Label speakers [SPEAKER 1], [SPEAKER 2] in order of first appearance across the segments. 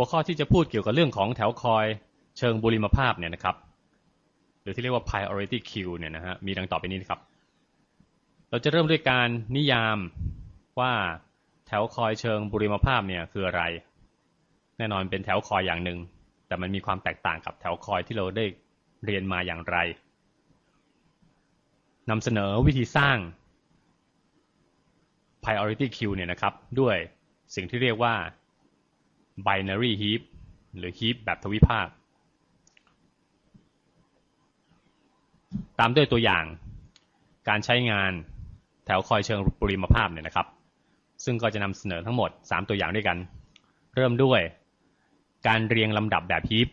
[SPEAKER 1] หัวข้อที่จะพูดเกี่ยวกับเรื่องของแถวคอยเชิงบุริมภาพเนี่ยนะครับ หรือที่เรียกว่า priority queue เนี่ยนะฮะมีดังต่อไปนี้นะครับ เราจะเริ่มด้วยการนิยามว่าแถวคอยเชิงบุริมภาพเนี่ยคืออะไร แน่นอนเป็นแถวคอยอย่างหนึ่ง แต่มันมีความแตกต่างกับแถวคอยที่เราได้เรียนมาอย่างไรนำเสนอวิธีสร้าง priority queue เนี่ยนะครับ ด้วยสิ่งที่เรียกว่า binary heap หรือ heap แบบทวิภาค ตามด้วยตัวอย่างการใช้งานแถวคอยเชิงปริมภาพเนี่ยนะครับ ซึ่งก็จะนำเสนอทั้งหมด 3 ตัวอย่างด้วยกัน เริ่มด้วยการเรียงลำดับแบบฮีป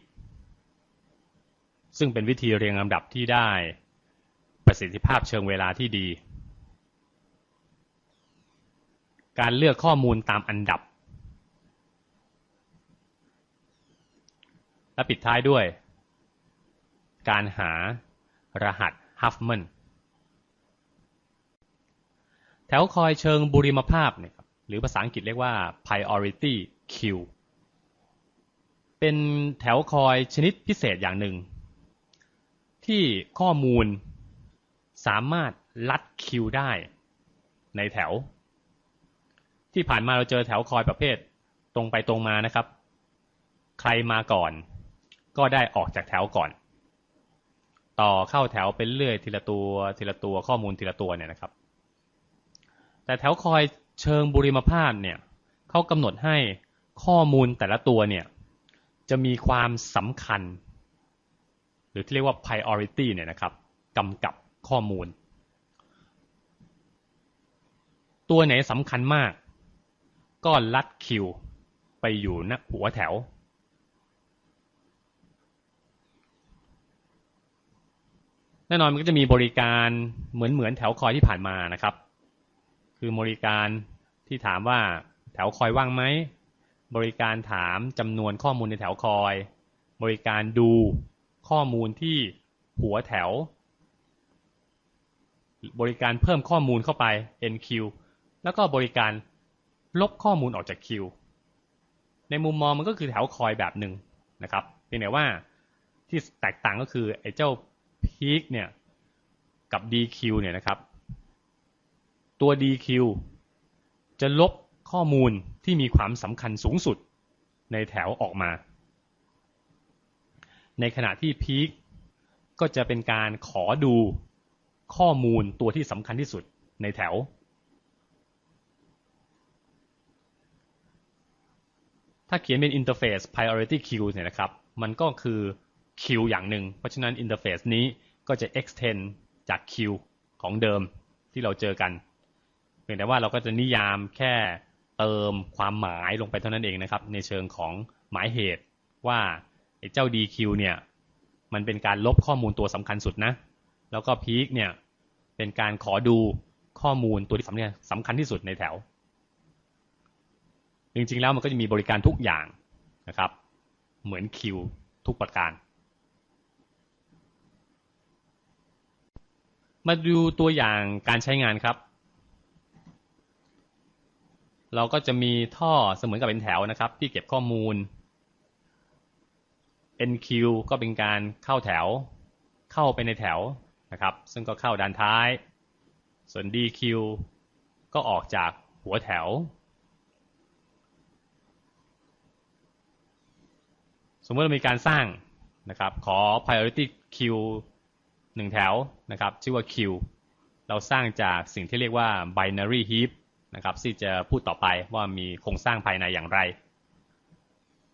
[SPEAKER 1] ซึ่งเป็นวิธีเรียงลำดับที่ได้ประสิทธิภาพเชิงเวลาที่ดี การเลือกข้อมูลตามอันดับ และปิดท้ายด้วย การหารหัสฮัฟแมนแถวคอยเชิงบุริมภาพเนี่ยหรือภาษาอังกฤษเรียกว่า priority queue เป็นแถวคอยชนิดพิเศษอย่างหนึ่ง ที่ข้อมูลสามารถลัดคิวได้ในแถว ที่ผ่านมาเราเจอแถวคอยประเภทตรงไปตรงมานะครับ ใครมาก่อน ก็ได้ออกจากแถวก่อน ต่อเข้าแถวเป็นเรื่อยทีละตัวทีละตัวข้อมูลทีละตัวเนี่ยนะครับ แต่แถวคอยเชิงบุริมภาพเนี่ยเขากำหนดให้ข้อมูลแต่ละตัวเนี่ยจะมีความสำคัญ หรือที่เรียกว่า priority เนี่ยนะครับกำกับข้อมูล ตัวไหนสำคัญมาก ก็ลัดคิว ไปอยู่ณหัวแถว แน่นอนมันก็จะมีบริการเหมือนเหมือนแถวคอยที่ผ่านมานะครับ คือบริการที่ถามว่าแถวคอยว่างไหม บริการถามจำนวนข้อมูลในแถวคอย บริการดูข้อมูลที่หัวแถว บริการเพิ่มข้อมูลเข้าไป NQ แล้วก็บริการลบข้อมูลออกจากคิว ในมุมมองมันก็คือแถวคอยแบบหนึ่งนะครับเพียงแต่ว่าที่แตกต่างก็คือไอ้เจ้า peak เนี่ยกับ DQ เนี่ยนะครับ ตัว DQ จะลบข้อมูลที่มีความสำคัญสูงสุดในแถวออกมา ในขณะที่ peak ก็จะเป็นการขอดูข้อมูลตัวที่สำคัญที่สุดในแถว ถ้าเขียนเป็น interface priority queue เนี่ยนะครับ มันก็คือ Q อย่างหนึ่ง เพราะฉะนั้น interface นี้ก็จะ extend จาก Q ของเดิมที่เราเจอกัน เพียงแต่ว่าเราก็จะนิยามแค่เติมความหมายลงไปเท่านั้นเองนะครับ ในเชิงของหมายเหตุว่าไอ้เจ้า DQ เนี่ย มันเป็นการลบข้อมูลตัวสำคัญสุดนะ แล้วก็พีคเนี่ย เป็นการขอดูข้อมูลตัวที่สำคัญสำคัญที่สุดในแถว จริงๆแล้วมันก็จะมีบริการทุกอย่างนะครับ เหมือนคิวทุกประการ มาดูตัวอย่างการใช้งานครับ เราก็จะมีท่อเสมือนกับเป็นแถวนะครับ ที่เก็บข้อมูล NQ ก็เป็นการเข้าแถว เข้าไปในแถวนะครับ ซึ่งก็เข้าด้านท้าย ส่วน DQ ก็ออกจากหัวแถว สมมติเรามีการสร้างนะครับ ขอ priority queue หนึ่งแถวนะครับ ชื่อว่า q เราสร้างจากสิ่งที่เรียกว่า binary heap นะครับที่จะพูดต่อไปว่ามีโครงสร้างภายในอย่างไร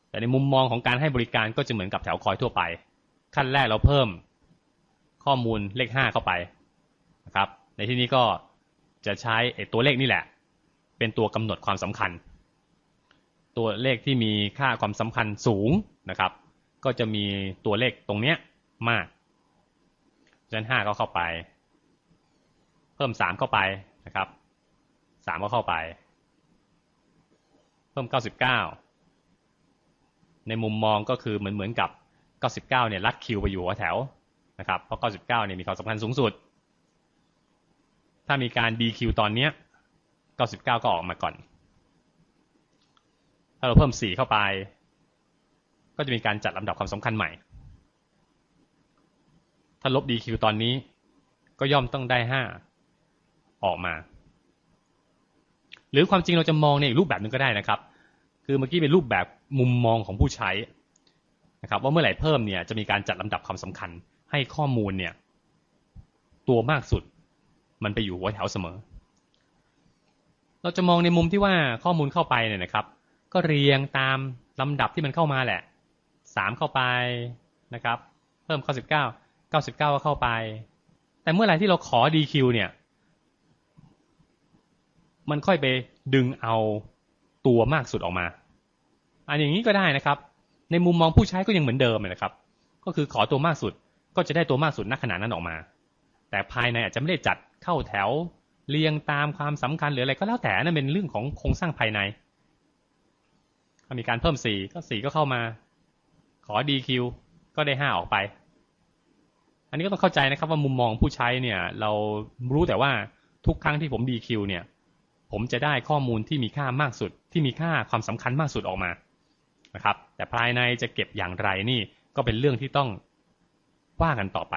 [SPEAKER 1] แต่ในมุมมองของการให้บริการก็จะเหมือนกับแถวคอยทั่วไป ขั้นแรกเราเพิ่มข้อมูลเลขห้าเข้าไปนะครับ ในที่นี้ก็จะใช้ตัวเลขนี่แหละ เป็นตัวกำหนดความสำคัญ ตัวเลขที่มีค่าความสำคัญสูงนะครับ ก็จะมีตัวเลขตรงเนี้ยมาก นั้นห้าก็เข้าไป เพิ่มสามเข้าไปนะครับสามก็เข้าไป เพิ่มเก้าสิบเก้าในมุมมองก็คือเหมือนเหมือนกับเก้าสิบเก้าเนี่ยลัดคิวไปอยู่หัวแถวนะครับเพราะ99เก้าเนี่ยมีความสำคัญสูงสุด ถ้ามีการ DQ ตอนเนี้ย99ก็ออกมาก่อน ถ้าเราเพิ่ม4เข้าไป ก็จะมีการจัดลำดับความสำคัญใหม่ ถ้าลบ DQ ตอนนี้ ก็ย่อมต้องได้ห้าออกมา หรือความจริงเราจะมองในอีกรูปแบบหนึ่งก็ได้นะครับ คือเมื่อกี้เป็นรูปแบบมุมมองของผู้ใช้นะครับ ว่าเมื่อไหร่เพิ่มเนี่ยจะมีการจัดลำดับความสำคัญ ให้ข้อมูลเนี่ย ตัวมากสุด มันไปอยู่หัวแถวเสมอ เราจะมองในมุมที่ว่าข้อมูลเข้าไปเนี่ยนะครับ ก็เรียงตามลำดับที่มันเข้ามาแหละสามเข้าไปนะครับ เพิ่มข้อสิบเก้า เก้าสิบเก้าก็เข้าไป แต่เมื่อไหร่ที่เราขอ DQ เนี่ย มันค่อยไปดึงเอาตัวมากสุดออกมา อันอย่างนี้ก็ได้นะครับ ในมุมมองผู้ใช้ก็ยังเหมือนเดิมนะครับ ก็คือขอตัวมากสุดก็จะได้ตัวมากสุดณขณะนั้นออกมา แต่ภายในอาจจะไม่ได้จัดเข้าแถวเรียงตามความสำคัญหรืออะไรก็แล้วแต่นั่นเป็นเรื่องของโครงสร้างภายใน มีการเพิ่มสีก็สีก็เข้ามา ขอ DQ ก็ได้ห้าออกไป อันนี้ก็ต้องเข้าใจนะครับว่ามุมมองผู้ใช้เนี่ย เรารู้แต่ว่าทุกครั้งที่ผมดีคิวเนี่ย ผมจะได้ข้อมูลที่มีค่ามากสุด ที่มีค่าความสำคัญมากสุดออกมานะครับ แต่ภายในจะเก็บอย่างไรนี่ก็เป็นเรื่องที่ต้องว่ากันต่อไป